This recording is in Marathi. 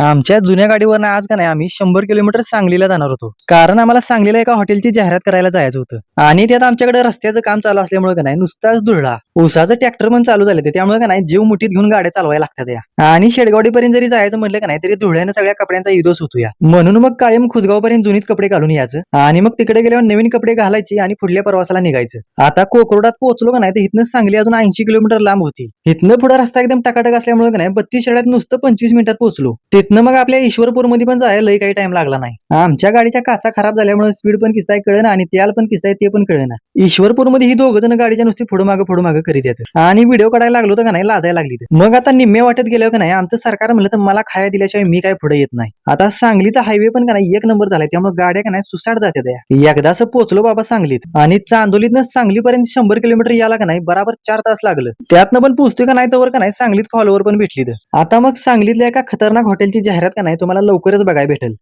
आमच्या जुन्या गाडीवर आज का नाही आम्ही शंभर किलोमीटर सांगलीला जाणार होतो. कारण आम्हाला सांगलीला एका हॉटेलची जाहिरात करायला जायचं होतं. आणि त्यात आमच्याकडे रस्त्याचं काम चालू असल्यामुळे का नाही नुसताच धुळला ऊसाचं ट्रॅक्टर पण चालू झाले ते. त्यामुळे का नाही जीव मुठीत घेऊन गाड्या चालवायला लागतात या. आणि शेडगावडीपर्यंत जरी जायचं म्हटलं का नाही तरी धुळ्यानं सगळ्या कपड्यांचा इदोस होतो या. म्हणून मग कायम खुसगावपर्यंत जुनीत कपडे घालून यायचं. आणि मग तिकडे गेल्यावर नवीन कपडे घालायची आणि पुढल्या प्रवासाला निघायचं. आता कोकरोडात पोहोचलो का नाही तर इथनं सांगली अजून ऐंशी किलोमीटर लांब होती. इथनं पुढे रस्ता एकदम टकाटक असल्यामुळे का नाही बत्तीस शेड्यात नुसतं पंचवीस मिनिटात पोहोचलो. तिथनं मग आपल्या ईश्वरपूरमध्ये पण जायला लई काही टाइम लागला नाही. आमच्या गाडीच्या काचा खराब झाल्यामुळे स्पीड पण किस्ताय कळेना आणि त्याला पण किसताय ते पण कळेना. ईश्वरपूरमध्ये ही दोघ जण गाडीच्या नुसती पुढे मागे पुढे मागे करीत येतात आणि व्हिडिओ काढायला लागलो तर का नाही लाजायला लागली मग आता निम्मे वाटत गेल्यावर का नाही आमचं सरकार म्हणलं तर मला खाया दिल्याशिवाय मी काय पुढे येत नाही. आता सांगलीचा हायवे पण का नाही एक नंबर झालाय त्यामुळे गाड्या का नाही सुसाट जाते त्या एकदाच पोहोचलो बाबा सांगलीत. आणि चांदोलीतनं सांगलीपर्यंत शंभर किलोमीटर याला का नाही बराबर चार तास लागलं. त्यातनं पण पोहोचतोय का नाही तर का नाही सांगलीत फॉलोवर पण भेटली तर आता मग सांगलीतल्या एका खतरनाक हॉटेलची जाहिरात का नाही तुम्हाला लवकरच बघायला भेटेल.